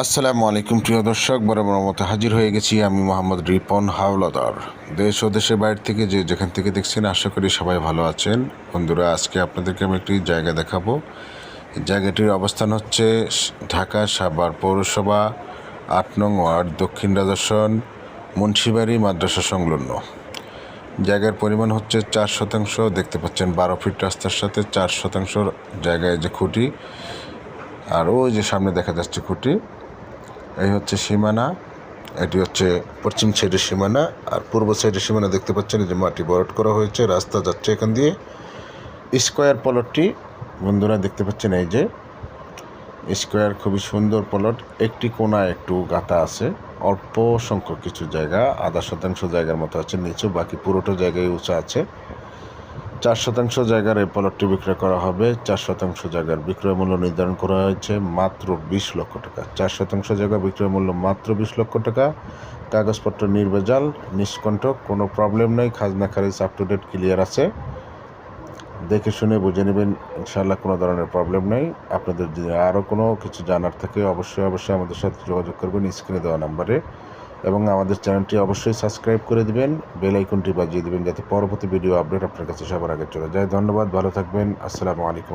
আসসালামু আলাইকুম, প্রিয় দর্শক। বরাবর মতো হাজির হয়ে গেছি আমি মোহাম্মদ রিপন হাওলাদার। দেশ ও দেশের বাইরে থেকে যে যেখান থেকে দেখছেন, আশা করি সবাই ভালো আছেন। বন্ধুরা, আজকে আপনাদেরকে আমি একটি জায়গা দেখাবো। জায়গাটির অবস্থান হচ্ছে ঢাকা সাভার পৌরসভা, আট নং ওয়ার্ড, দক্ষিণ রাজস্বন মুন্সিবাড়ি মাদ্রাসা সংলগ্ন। জায়গার পরিমাণ হচ্ছে চার শতাংশ, দেখতে পাচ্ছেন বারো ফিট রাস্তার সাথে চার শতাংশ জায়গায় যে খুঁটি। আর ওই যে সামনে দেখা যাচ্ছে খুঁটি, এই হচ্ছে সীমানা, এটি হচ্ছে পশ্চিম সাইডের সীমানা, আর পূর্ব সাইডের সীমানা দেখতে পাচ্ছেন যে মাটি বরট করা হয়েছে, রাস্তা যাচ্ছে এখান দিয়ে। স্কোয়ার পলটটি, বন্ধুরা দেখতে পাচ্ছেন এই যে, স্কোয়ার খুবই সুন্দর পলট, একটি কোণা একটু গাঁথা আছে, অল্প সংখ্যক কিছু জায়গা, আধা শতাংশ জায়গার মতো আছে, নিচু, বাকি পুরোটা জায়গায় উঁচা আছে। চার শতাংশ জায়গার এই প্লটটি বিক্রয় করা হবে। চার শতাংশ জায়গার বিক্রয় মূল্য নির্ধারণ করা হয়েছে মাত্র বিশ লক্ষ টাকা। চার শতাংশ জায়গা বিক্রয় মূল্য মাত্র বিশ লক্ষ টাকা। কাগজপত্র নির্ভেজাল নিষ্কণ্ঠক কোনো প্রবলেম নেই, খাজনা খারিজ আপ টু ডেট ক্লিয়ার আছে। দেখে শুনে বুঝে নেবেন ইনশাল্লাহ কোনো ধরনের প্রবলেম নেই। আপনাদের যদি আরও কোনো কিছু জানার থাকে, অবশ্যই অবশ্যই আমাদের সাথে যোগাযোগ করবেন স্ক্রিনে দেওয়া নাম্বারে। এবং আমাদের চ্যানেলটি অবশ্যই সাবস্ক্রাইব করে দিবেন, বেল আইকনটি বাজিয়ে দিবেন যাতে পরবর্তী ভিডিও আপডেট আপনার কাছে সবার আগে চলে যায়। ধন্যবাদ, ভালো থাকবেন। আসসালামু আলাইকুম